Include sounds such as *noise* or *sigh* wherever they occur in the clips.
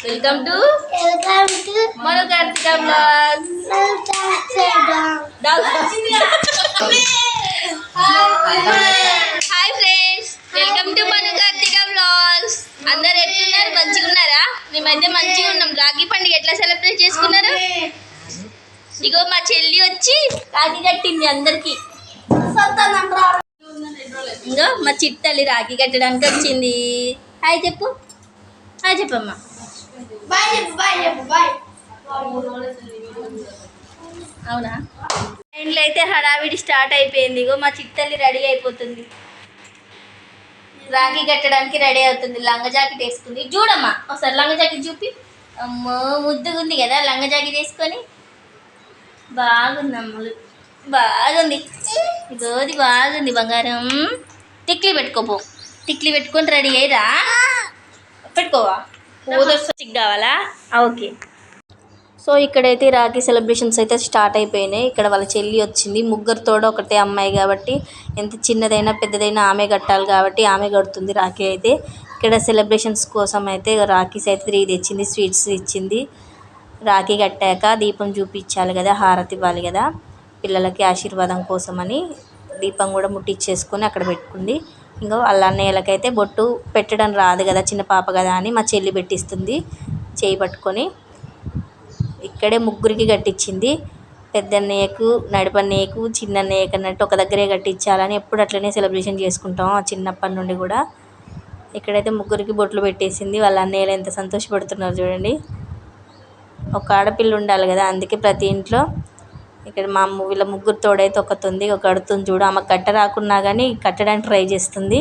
Welcome to welcome to మరో Karthika hi friends welcome to Manu Karthika blogs అందరు ఎట్లున్నారు మంచిగా ఉన్నారా మేమైతే మంచిగా ఉన్నాం రాఖీ పండుగ ఎట్లా సెలబ్రేట్ చేసుకున్నారు ఇగో మా చెల్లి వచ్చి రాఖీ కట్టింది అందరికి ఇంకో మా చిట్టల్లి రాఖీ కట్టడానికి వచ్చింది హాయ్ చెప్పు హాయ్ చెప్పమ్మా బాయ్ చెప్పు బాయ్ చెప్పు బాయ్. అవునా? ఇంట్లో అయితే హడావిడి స్టార్ట్ అయిపోయింది. ఇగో మా చిట్టల్లి రెడీ అయిపోతుంది. రాఖీ కట్టడానికి రెడీ అవుతుంది. లంగ జాకెట్ వేసుకుంది. చూడమ్మా ఒకసారి లంగ జాకెట్ చూపి. అమ్మో ముద్దుగుంది కదా లంగ జాకెట్ వేసుకొని. బాగుంది అమ్మలు బాగుంది. ఇదోది బాగుంది బంగారం. టిక్లీ పెట్టుకోపో. టిక్లీ పెట్టుకొని రెడీ అయ్యిరా పెట్టుకోవా? ఊదొస్టిక్ కావాలా? ఓకే. సో ఇక్కడైతే రాఖీ సెలబ్రేషన్స్ అయితే స్టార్ట్ అయిపోయినాయి. ఇక్కడ వాళ్ళ చెల్లి వచ్చింది. ముగ్గురు తోడ ఒకటే అమ్మాయి కాబట్టి ఎంత చిన్నదైనా పెద్దదైనా ఆమె కట్టాలి కాబట్టి ఆమె కడుతుంది రాఖీ అయితే. ఇక్కడ సెలబ్రేషన్స్ కోసం అయితే రాఖీస్ అయితే త్రీ తెచ్చింది స్వీట్స్ ఇచ్చింది రాఖీ కట్టాక దీపం చూపించాలి కదా హారతి ఇవ్వాలి కదా పిల్లలకి ఆశీర్వాదం కోసమని. దీపం కూడా ముట్టించేసుకొని అక్కడ పెట్టుకుంది. ఇంకా వాళ్ళ అన్నయ్యలకైతే బొట్టు పెట్టడం రాదు కదా చిన్న పాప కదా అని మా చెల్లి పెట్టిస్తుంది చేయి పట్టుకొని. ఇక్కడే ముగ్గురికి కట్టించింది పెద్దన్నయ్యకు నడిపన్నయ్యకు చిన్నన్నయ్యకు అన్నట్టు ఒక దగ్గరే కట్టించాలని ఎప్పుడు అట్లనే సెలబ్రేషన్ చేసుకుంటాం ఆ చిన్నప్పటి నుండి కూడా. ఇక్కడైతే ముగ్గురికి బొట్లు పెట్టేసింది. వాళ్ళ అన్నయ్యలు ఎంత సంతోషపడుతున్నారు చూడండి. ఒక ఆడపిల్ల ఉండాలి కదా అందుకే ప్రతి ఇంట్లో ఇక్కడ మా ము- వీళ్ళ ముగ్గురు తోడైతే ఒకతుంది ఒక కడుతుంది చూడు. ఆమె కట్ట రాకున్నా కానీ కట్టడానికి ట్రై చేస్తుంది.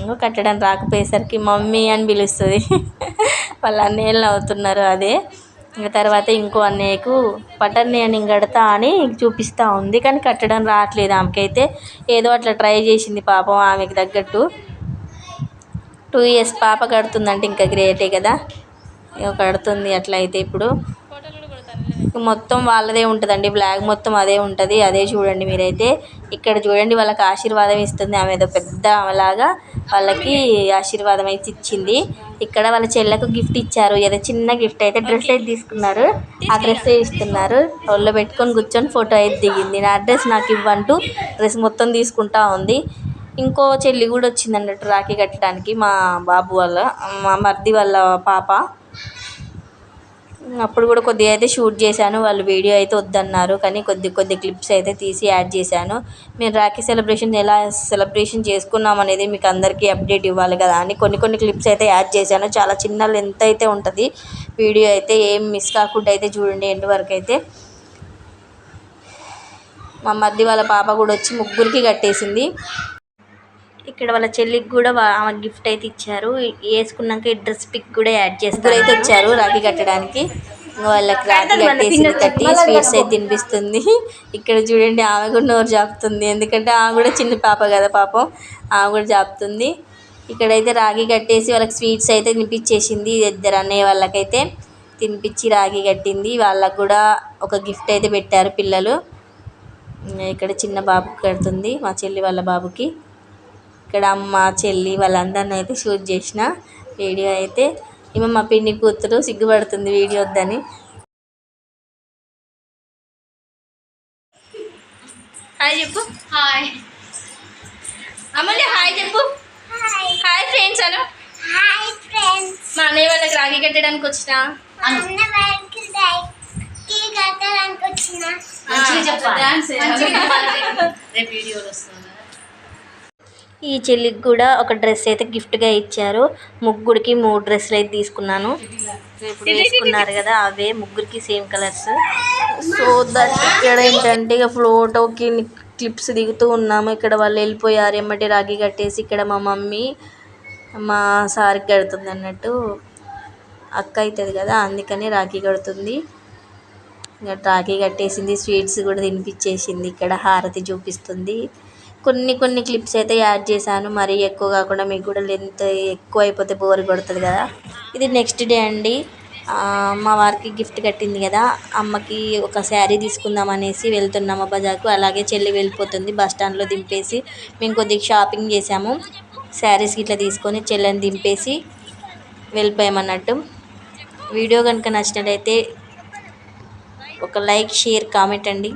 ఇంకో కట్టడానికి రాకపోయేసరికి మమ్మీ అని పిలుస్తుంది. *laughs* వాళ్ళ అన్నయ్యలు అవుతున్నారు అదే. ఇంకా తర్వాత ఇంకో అన్నయ్యకు పట్టన్నయ్య నేను కడతా అని చూపిస్తూ ఉంది కానీ కట్టడం రావట్లేదు ఆమెకైతే. ఏదో అట్లా ట్రై చేసింది పాపం ఆమెకి తగ్గట్టు. టూ ఇయర్స్ పాప కడుతుందంటే ఇంకా గ్రేటే కదా. ఇక కడుతుంది అట్లా అయితే ఇప్పుడు. మొత్తం వాళ్ళదే ఉంటుందండి. బ్లాగ్ మొత్తం అదే ఉంటుంది. అదే చూడండి మీరైతే. ఇక్కడ చూడండి వాళ్ళకి ఆశీర్వాదం ఇస్తుంది. ఆమె ఏదో పెద్ద ఆమెలాగా వాళ్ళకి ఆశీర్వాదం అయితే ఇచ్చింది. ఇక్కడ వాళ్ళ చెల్లకు గిఫ్ట్ ఇచ్చారు. ఏదో చిన్న గిఫ్ట్ అయితే డ్రెస్ అయితే తీసుకున్నారు. ఆ డ్రెస్ ఇస్తున్నారు? ఒళ్ళో పెట్టుకొని కూర్చొని ఫోటో అయితే దిగింది. నా అడ్రస్ నాకు ఇవ్వంటూ డ్రెస్ మొత్తం తీసుకుంటా ఉంది. ఇంకో చెల్లి కూడా వచ్చింది అన్నట్టు రాఖీ కట్టడానికి. మా బాబు వాళ్ళ మా మర్ది వాళ్ళ పాప. అప్పుడు కూడా కొద్దిగా అయితే షూట్ చేశాను. వాళ్ళు వీడియో అయితే వద్దన్నారు. కానీ కొద్ది కొద్ది క్లిప్స్ అయితే తీసి యాడ్ చేశాను. మేము రాఖీ సెలబ్రేషన్ ఎలా సెలబ్రేషన్ చేసుకున్నాం అనేది మీకు అందరికీ అప్డేట్ ఇవ్వాలి కదా అని కొన్ని కొన్ని క్లిప్స్ అయితే యాడ్ చేశాను. చాలా చిన్న లెంత్ అయితే ఉంటుంది. వీడియో అయితే ఏం మిస్ కాకుండా అయితే చూడండి ఎండ్ వరకు అయితే. మా మధ్య వాళ్ళ పాప కూడా వచ్చి ముగ్గురికి కట్టేసింది. ఇక్కడ వాళ్ళ చెల్లికి కూడా ఆమె గిఫ్ట్ అయితే ఇచ్చారు. వేసుకున్నాక ఈ డ్రెస్ పిక్ కూడా యాడ్ చేస్తారు. అయితే వచ్చారు రాఖీ కట్టడానికి. వాళ్ళకి రాఖీ కట్టేసింది కట్టి స్వీట్స్ అయితే తినిపిస్తుంది. ఇక్కడ చూడండి ఆమె కూడా నోరు జాపుతుంది. ఎందుకంటే ఆమె కూడా చిన్న పాప కదా పాపం. ఆమె కూడా జాపుతుంది. ఇక్కడైతే రాఖీ కట్టేసి వాళ్ళకి స్వీట్స్ అయితే తినిపించేసింది ఇద్దరు అన్నయ్య వాళ్ళకైతే. తినిపించి రాఖీ కట్టింది. వాళ్ళకు కూడా ఒక గిఫ్ట్ అయితే పెట్టారు పిల్లలు. ఇక్కడ చిన్న బాబుకి కడుతుంది. మా చెల్లి వాళ్ళ బాబుకి. ఇక్కడ అమ్మ చెల్లి వాళ్ళందరిని అయితే షూట్ చేసిన వీడియో అయితే. ఈమె మా పిన్ని కూతురు సిగ్గుపడుతుంది వీడియో వద్దని. హాయ్ చెప్పు. హాయ్ అమూల్య హాయ్ చెప్పు. Hi hi friends Anu hi friends మా అన్నయ్య వాళ్ళకి రాఖీ కట్టడానికి వచ్చిన? *laughs* రేపు వీడియోలు వస్తుంది ఈ చెల్లికి కూడా ఒక డ్రెస్ అయితే గిఫ్ట్గా ఇచ్చారు. ముగ్గురికి మూడు డ్రెస్సులు అయితే తీసుకున్నాను. ఇప్పుడు వేసుకున్నారు కదా అవే ముగ్గురికి సేమ్ కలర్స్. సో దట్ ఇక్కడ ఏంటంటే ఇక ఫోటోకి క్లిప్స్ దిగుతూ ఉన్నాము. ఇక్కడ వాళ్ళు వెళ్ళిపోయారు. ఎమ్మటి రాగి కట్టేసి ఇక్కడ మా మమ్మీ మా సార్కి కడుతుంది అన్నట్టు. అక్క అవుతుంది కదా అందుకని రాఖీ కడుతుంది. ఇంకా రాఖీ కట్టేసింది స్వీట్స్ కూడా తినిపించేసింది. ఇక్కడ హారతి చూపిస్తుంది. కొన్ని కొన్ని క్లిప్స్ అయితే యాడ్ చేశాను. మరీ ఎక్కువ కాకుండా మీకు కూడా లెంత్ ఎక్కువ అయిపోతే బోర్ కొడుతుంది కదా. ఇది నెక్స్ట్ డే అండి. మా వారికి గిఫ్ట్ కట్టింది కదా. అమ్మకి ఒక శారీ తీసుకుందాం అనేసి వెళ్తున్నాము బజార్కు. అలాగే చెల్లి వెళ్ళిపోతుంది బస్ స్టాండ్లో దింపేసి. మేము కొద్దిగా షాపింగ్ చేసాము శారీస్ ఇట్లా తీసుకొని చెల్లెని దింపేసి వెళ్ళిపోయామన్నట్టు. వీడియో కనుక నచ్చినట్లయితే ఒక లైక్ షేర్ కామెంట్ అండి.